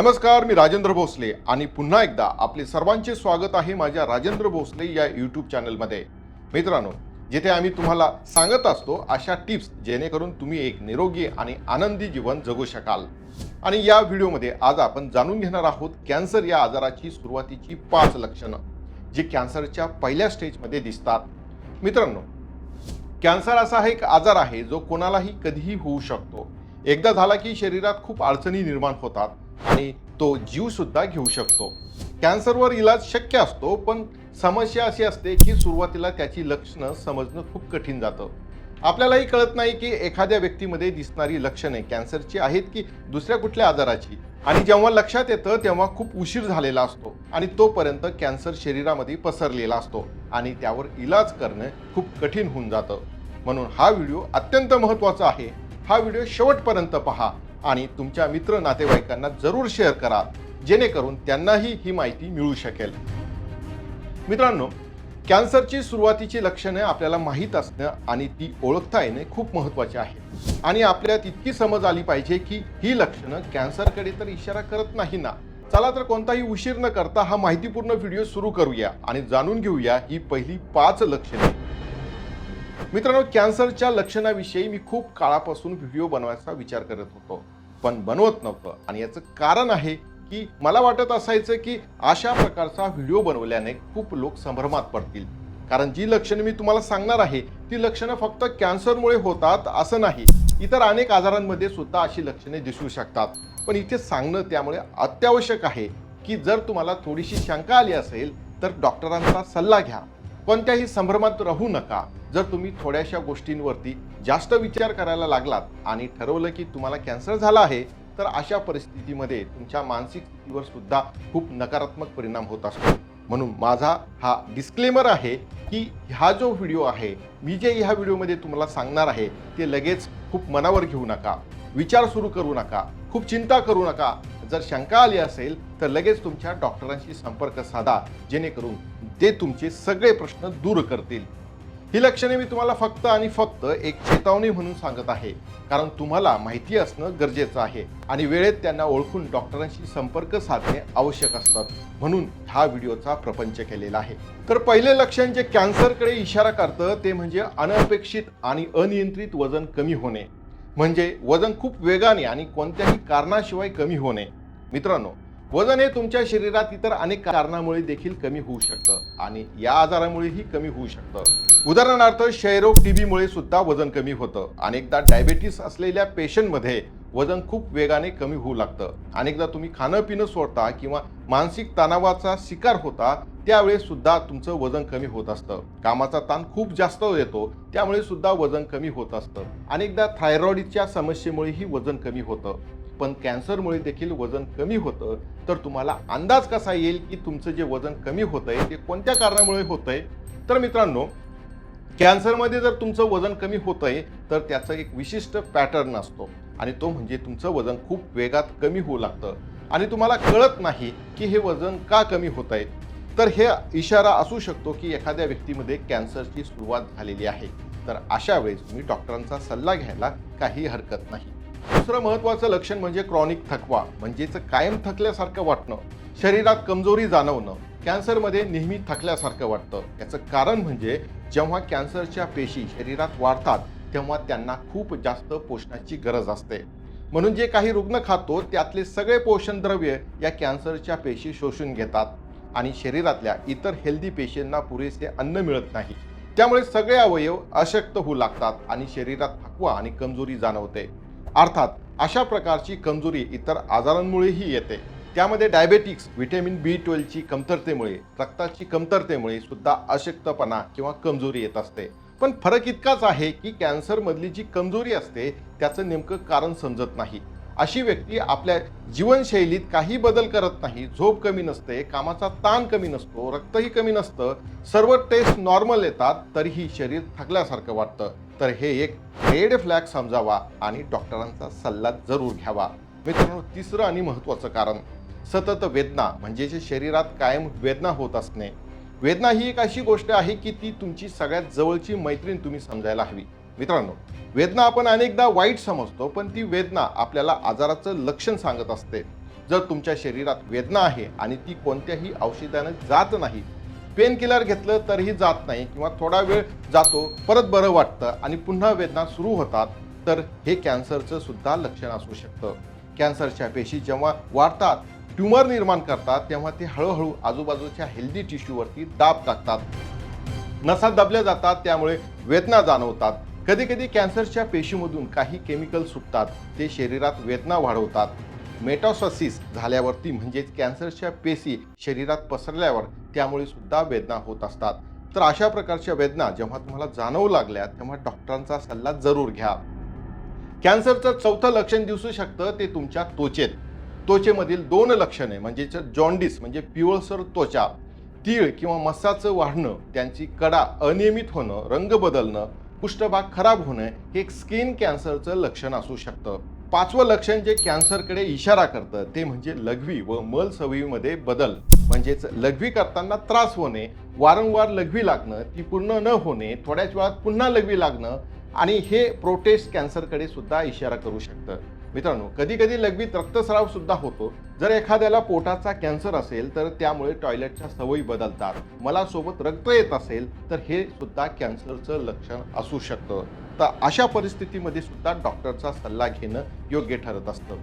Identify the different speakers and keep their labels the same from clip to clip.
Speaker 1: नमस्कार मी राजेंद्र भोसले आणि पुन्हा एकदा आपले सर्वांचे स्वागत आहे माझ्या राजेंद्र भोसले या यूट्यूब चॅनलमध्ये मित्रांनो जिथे आम्ही तुम्हाला सांगत असतो अशा टिप्स जेणेकरून तुम्ही एक निरोगी आणि आनंदी जीवन जगू शकाल. आणि या व्हिडिओमध्ये आज आपण जाणून घेणार आहोत कॅन्सर या आजाराची सुरुवातीची पाच लक्षणं जी कॅन्सरच्या पहिल्या स्टेजमध्ये दिसतात. मित्रांनो कॅन्सर असा हा एक आजार आहे जो कोणालाही कधीही होऊ शकतो. एकदा झाला की शरीरात खूप अडचणी निर्माण होतात. आणि तो जीवसुद्धा घेऊ शकतो. कॅन्सरवर इलाज शक्य असतो पण समस्या अशी असते की सुरुवातीला त्याची लक्षणं समजणं खूप कठीण जातं. आपल्यालाही कळत नाही की एखाद्या व्यक्तीमध्ये दिसणारी लक्षणे कॅन्सरची आहेत की दुसऱ्या कुठल्या आजाराची. आणि जेव्हा लक्षात येतं तेव्हा खूप उशीर झालेला असतो आणि तोपर्यंत कॅन्सर शरीरामध्ये पसरलेला असतो आणि त्यावर इलाज करणं खूप कठीण होऊन जातं. म्हणून हा व्हिडिओ अत्यंत महत्त्वाचा आहे. हा व्हिडिओ शेवटपर्यंत पहा. आणि तुमच्या मित्र नातेवाईकांना जरूर शेअर करा जेणेकरून त्यांनाही ही माहिती मिळू शकेल. मित्रांनो कॅन्सरची सुरुवातीची लक्षणे आपल्याला माहीत असणं आणि ती ओळखता येणे खूप महत्त्वाचे आहे. आणि आपल्यात इतकी समज आली पाहिजे की ही लक्षणं कॅन्सरकडे तर इशारा करत नाही ना. चला तर कोणताही उशीर न करता हा माहितीपूर्ण व्हिडिओ सुरू करूया आणि जाणून घेऊया ही पहिली पाच लक्षणे. मित्रांनो कॅन्सरच्या लक्षणाविषयी मी खूप काळापासून व्हिडिओ बनवायचा विचार करत होतो पण बनवत नव्हतं. आणि याचं कारण आहे की मला वाटत असायचं की अशा प्रकारचा व्हिडिओ बनवल्याने खूप लोक संभ्रमात पडतील. कारण जी लक्षणं मी तुम्हाला सांगणार आहे ती लक्षणं फक्त कॅन्सरमुळे होतात असं नाही. इतर अनेक आजारांमध्ये सुद्धा अशी लक्षणे दिसू शकतात. पण इथे सांगणं त्यामुळे अत्यावश्यक आहे की जर तुम्हाला थोडीशी शंका आली असेल तर डॉक्टरांचा सल्ला घ्या. कोणत्याही संभ्रमात राहू नका. जर तुम्ही थोड्याशा गोष्टींवरती जास्त विचार करायला लागलात आणि ठरवलं की तुम्हाला कॅन्सर झाला आहे तर अशा परिस्थितीमध्ये तुमच्या मानसिक स्थितीवर सुद्धा खूप नकारात्मक परिणाम होत असतो. म्हणून माझा हा डिस्क्लेमर आहे की हा जो व्हिडिओ आहे मी जे ह्या व्हिडिओमध्ये तुम्हाला सांगणार आहे ते लगेच खूप मनावर घेऊ नका. विचार सुरू करू नका. खूप चिंता करू नका. जर शंका आली असेल तर लगेच तुमच्या डॉक्टरांशी संपर्क साधा जेणेकरून ते तुमचे सगळे प्रश्न दूर करतील. ही लक्षणे मी तुम्हाला फक्त आणि फक्त एक चेतावणी म्हणून सांगत आहे. कारण तुम्हाला माहिती असणं गरजेचं आहे आणि वेळेत त्यांना ओळखून डॉक्टरांशी संपर्क साधणे आवश्यक असतात. म्हणून हा व्हिडिओचा प्रपंच केलेला आहे. तर पहिले लक्षण जे कॅन्सरकडे इशारा करतं ते म्हणजे अनपेक्षित आणि अनियंत्रित वजन कमी होणे. म्हणजे वजन खूप वेगाने आणि कोणत्याही कारणाशिवाय कमी होणे. मित्रांनो वजन हे तुमच्या शरीरात इतर अनेक कारणामुळे देखील कमी होऊ शकतं आणि या आजारामुळेही कमी होऊ शकतं. उदाहरणार्थ क्षयरोग टीबीमुळे सुद्धा वजन कमी होतं. अनेकदा डायबेटीस असलेल्या पेशंटमध्ये वजन खूप वेगाने कमी होऊ लागतं. अनेकदा तुम्ही खाणं पिणं सोडता किंवा मानसिक तणावाचा शिकार होता त्यावेळेस सुद्धा तुमचं वजन कमी होत असतं. कामाचा ताण खूप जास्त येतो त्यामुळे सुद्धा वजन कमी होत असतं. अनेकदा थायरॉईडच्या समस्येमुळेही वजन कमी होतं. पण कॅन्सरमुळे देखील वजन कमी होतं. तर तुम्हाला अंदाज कसा येईल की तुमचं जे वजन कमी होतंय ते कोणत्या कारणामुळे होतंय? तर मित्रांनो कॅन्सरमध्ये जर तुमचं वजन कमी होतंय तर त्याचं एक विशिष्ट पॅटर्न असतो. आणि तो म्हणजे तुमचं वजन खूप वेगात कमी होऊ लागतं. आणि तुम्हाला कळत नाही की हे वजन का कमी होत आहे. तर हे इशारा असू शकतो की एखाद्या व्यक्तीमध्ये कॅन्सरची सुरुवात झालेली आहे. तर अशा वेळेस तुम्ही डॉक्टरांचा सल्ला घ्यायला काही हरकत नाही. दुसरं महत्त्वाचं लक्षण म्हणजे क्रॉनिक थकवा म्हणजेच कायम थकल्यासारखं वाटणं शरीरात कमजोरी जाणवणं कॅन्सरमध्ये नेहमी थकल्यासारखं वाटतं. याचं कारण म्हणजे जेव्हा कॅन्सरच्या पेशी शरीरात वाढतात तेव्हा त्यांना खूप जास्त पोषणाची गरज असते. म्हणून जे काही रुग्ण खातो त्यातले सगळे पोषण द्रव्य या कॅन्सरच्या पेशी शोषून घेतात आणि शरीरातल्या इतर हेल्दी पेशींना पुरेसे अन्न मिळत नाही. त्यामुळे सगळे अवयव अशक्त होऊ लागतात आणि शरीरात थकवा आणि कमजोरी जाणवते. अर्थात अशा प्रकारची कमजोरी इतर आजारांमुळेही येते. त्यामध्ये डायबेटिक्स व्हिटॅमिन बी ट्वेल्वची कमतरतेमुळे रक्ताची कमतरतेमुळे सुद्धा अशक्तपणा किंवा कमजोरी येत असते. पण फरक इतकाच आहे की कॅन्सरमधली जी कमजोरी असते त्याचं नेमकं कारण समजत नाही. अशी व्यक्ती आपल्या जीवनशैलीत काही बदल करत नाही. झोप कमी नसते कामाचा ताण कमी नसतो रक्तही कमी नसतं. सर्व टेस्ट नॉर्मल येतात तरीही शरीर थकल्यासारखं वाटतं. तर हे एक रेड फ्लॅग समजावा आणि डॉक्टरांचा सल्ला जरूर घ्यावा. मित्रांनो तिसरं आणि महत्त्वाचं कारण सतत वेदना म्हणजे जे शरीरात कायम वेदना होत असणे. वेदना ही एक अशी गोष्ट आहे की ती तुमची सगळ्यात जवळची मैत्रीण तुम्ही समजायला हवी. मित्रांनो वेदना आपण अनेकदा वाईट समजतो पण ती वेदना आपल्याला आजाराचं लक्षण सांगत असते. जर तुमच्या शरीरात वेदना आहे आणि ती कोणत्याही औषधाने जात नाही पेन किलर घेतलं तरीही जात नाही किंवा थोडा वेळ जातो परत बरं वाटतं आणि पुन्हा वेदना सुरू होतात तर हे कॅन्सरचं सुद्धा लक्षण असू शकतं. कॅन्सरच्या पेशी जेव्हा वाढतात ट्युमर निर्माण करतात तेव्हा ते हळूहळू आजूबाजूच्या हेल्दी टिश्यूवरती दाब टाकतात. नसा दबल्या जातात त्यामुळे वेदना जाणवतात. कधी कधी कॅन्सरच्या पेशीमधून काही केमिकल सुटतात ते शरीरात वेदना वाढवतात. मेटॉसॉसिस झाल्यावरती म्हणजेच कॅन्सरच्या पेशी शरीरात पसरल्यावर त्यामुळे सुद्धा वेदना होत असतात. तर अशा प्रकारच्या वेदना जेव्हा तुम्हाला जाणवू लागल्या तेव्हा डॉक्टरांचा सल्ला जरूर घ्या. कॅन्सरचं चौथं लक्षण दिसू शकतं ते तुमच्या त्वचेत. त्वचेमधील दोन लक्षणे म्हणजेच जॉन्डिस म्हणजे पिवळसर त्वचा तीळ किंवा मस्साचं वाढणं त्यांची कडा अनियमित होणं रंग बदलणं पृष्ठभाग खराब होणं हे एक स्किन कॅन्सरचं लक्षण असू शकतं. पाचवं लक्षण जे कॅन्सरकडे इशारा करतं ते म्हणजे लघवी व मल सवयीमध्ये बदल. म्हणजेच लघवी करताना त्रास होणे वारंवार लघवी लागणं ती पूर्ण न होणे थोड्याच वेळात पुन्हा लघवी लागणं आणि हे प्रोटेस्ट कॅन्सरकडे सुद्धा इशारा करू शकतं. मित्रांनो कधी कधी लघवीत रक्तस्राव सुद्धा होतो. जर एखाद्याला पोटाचा कॅन्सर असेल तर त्यामुळे टॉयलेटच्या सवयी बदलतात. मला सोबत रक्त येत असेल तर हे सुद्धा कॅन्सरचं लक्षण असू शकतं. तर अशा परिस्थितीमध्ये सुद्धा डॉक्टरचा सल्ला घेणं योग्य ठरत असतं.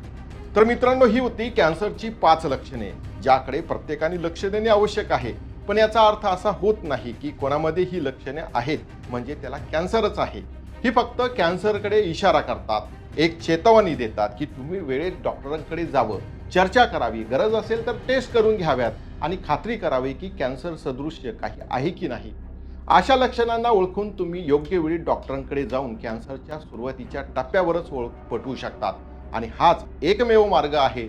Speaker 1: तर मित्रांनो ही होती कॅन्सरची पाच लक्षणे ज्याकडे प्रत्येकाने लक्ष देणे आवश्यक आहे. पण याचा अर्थ असा होत नाही की कोणामध्ये ही लक्षणे आहेत म्हणजे त्याला कॅन्सरच आहे. ही फक्त कॅन्सरकडे इशारा करतात. एक चेतावणी देतात की तुम्ही वेळेत डॉक्टरांकडे जावं. चर्चा करावी. गरज असेल तर टेस्ट करून घ्याव्यात आणि खात्री करावी की कॅन्सर सदृश्य काही आहे की नाही. अशा लक्षणांना ओळखून तुम्ही योग्य वेळी डॉक्टरांकडे जाऊन कॅन्सरच्या सुरुवातीच्या टप्प्यावरच ओळख पटवू शकतात. आणि हाच एकमेव मार्ग आहे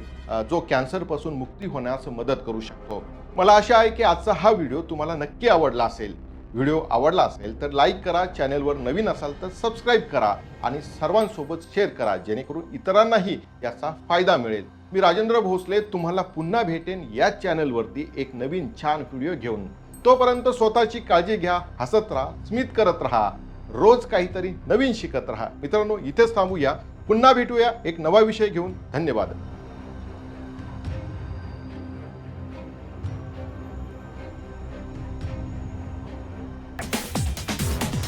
Speaker 1: जो कॅन्सरपासून मुक्ती होण्यास मदत करू शकतो. मला आशा आहे की आजचा हा व्हिडिओ तुम्हाला नक्की आवडला असेल. व्हिडिओ आवडला असेल तर लाईक करा चॅनेलवर नवीन असाल तर सबस्क्राईब करा आणि सर्वांसोबत शेअर करा जेणेकरून इतरांनाही याचा फायदा मिळेल. मी राजेंद्र भोसले तुम्हाला पुन्हा भेटेन याच चॅनलवरती एक नवीन छान व्हिडिओ घेऊन. तोपर्यंत स्वतःची काळजी घ्या हसत राहा स्मित करत राहा रोज काहीतरी नवीन शिकत राहा. मित्रांनो इथेच थांबूया. पुन्हा भेटूया एक नवा विषय घेऊन. धन्यवाद.